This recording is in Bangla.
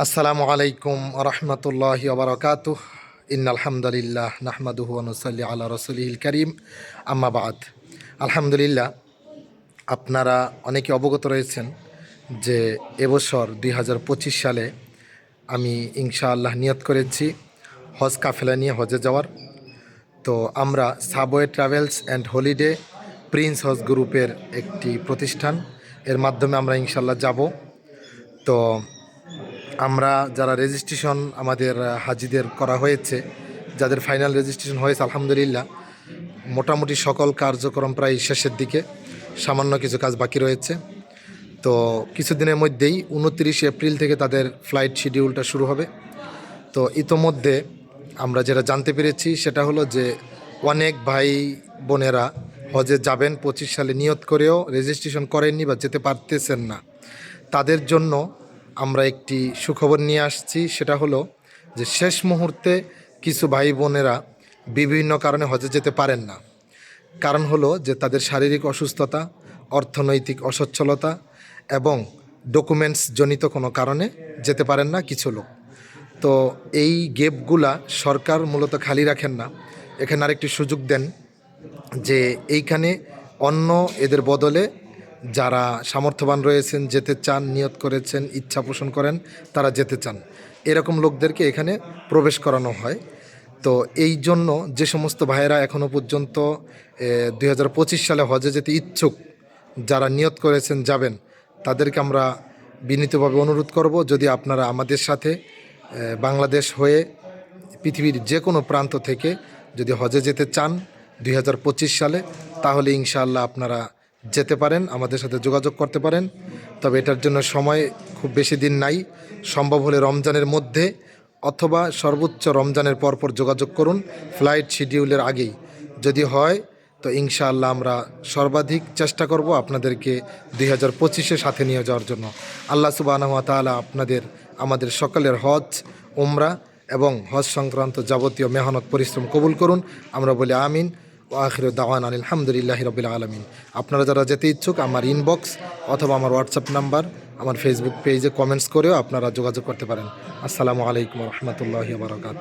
আসসালামু আলাইকুম রহমতুল্লাহি ওবরাকাত ইন আলহামদুলিল্লাহ নাহমাদুহু অনুসল্লি আল্লাহ রসুলিল করিম। আম্মাবাদ আলহামদুলিল্লাহ, আপনারা অনেকে অবগত রয়েছেন যে এবছর দুই হাজার পঁচিশ সালে আমি ইনশাআল্লাহ নিয়ত করেছি হজ কাফেলা নিয়ে হজে যাওয়ার। তো আমরা subway travels and holiday prince হজ গ্রুপের একটি প্রতিষ্ঠান। এর মাধ্যমে আমরা ইনশাল্লাহ যাব। তো আমরা যারা রেজিস্ট্রেশন আমাদের হাজিদের করা হয়েছে, যাদের ফাইনাল রেজিস্ট্রেশন হয়েছে, আলহামদুলিল্লাহ, মোটামুটি সকল কার্যক্রম প্রায় শেষের দিকে, সামান্য কিছু কাজ বাকি রয়েছে। তো কিছুদিনের মধ্যেই উনত্রিশে এপ্রিল থেকে তাদের ফ্লাইট শিডিউলটা শুরু হবে। তো ইতোমধ্যে আমরা যেটা জানতে পেরেছি, সেটা হলো যে অনেক ভাই বোনেরা হজে যাবেন, পঁচিশ সালে নিয়ত করেও রেজিস্ট্রেশন করেননি বা যেতে পারতেছেন না। তাদের জন্য আমরা একটি সুখবর নিয়ে আসছি, সেটা হলো যে শেষ মুহূর্তে কিছু ভাই বোনেরা বিভিন্ন কারণে হজে যেতে পারেন না। কারণ হলো যে তাদের শারীরিক অসুস্থতা, অর্থনৈতিক অসচ্ছলতা এবং ডকুমেন্টস জনিত কোনো কারণে যেতে পারেন না কিছু লোক। তো এই গেপগুলা সরকার মূলত খালি রাখেন না। এখানে আরেকটি সুযোগ দেন যে এইখানে অন্য এদের বদলে যারা সামর্থ্যবান রয়েছেন, যেতে চান, নিয়ত করেছেন, ইচ্ছা পোষণ করেন, তারা যেতে চান। এরকম লোকদেরকে এখানে প্রবেশ করানো হয়। তো এই জন্য যে সমস্ত ভাইয়েরা এখনও পর্যন্ত দু হাজার পঁচিশ সালে হজে যেতে ইচ্ছুক, যারা নিয়ত করেছেন, যাবেন, তাদেরকে আমরা বিনীতভাবে অনুরোধ করব, যদি আপনারা আমাদের সাথে বাংলাদেশ হয়ে পৃথিবীর যে কোনো প্রান্ত থেকে যদি হজে যেতে চান, দুই হাজার পঁচিশ সালে, তাহলে ইনশাআল্লাহ আপনারা যেতে পারেন, আমাদের সাথে যোগাযোগ করতে পারেন। তবে এটার জন্য সময় খুব বেশি দিন নাই। সম্ভব হলে রমজানের মধ্যে অথবা সর্বোচ্চ রমজানের পরপর যোগাযোগ করুন। ফ্লাইট শিডিউলের আগেই। যদি হয়, তো ইনশাআল্লাহ আমরা সর্বাধিক চেষ্টা করব আপনাদেরকে দুই হাজার পঁচিশে সাথে নিয়ে যাওয়ার জন্য। আল্লাহ সুবাহ তাআলা আপনাদের, আমাদের সকলের হজ ওমরা এবং হজ সংক্রান্ত যাবতীয় মেহনত, পরিশ্রম কবুল করুন। আমরা বলি আমিন। আখির দাওয়ান আলহামদুলিল্লাহ রবিল আলমিন। আপনারা যারা যেতে ইচ্ছুক, আমার ইনবক্স অথবা আমার হোয়াটসঅ্যাপ নাম্বার আমার ফেসবুক পেজে কমেন্টস করেও আপনারা যোগাযোগ করতে পারেন। আসসালামু আলাইকুম রহমতুল্লাহ বারকাত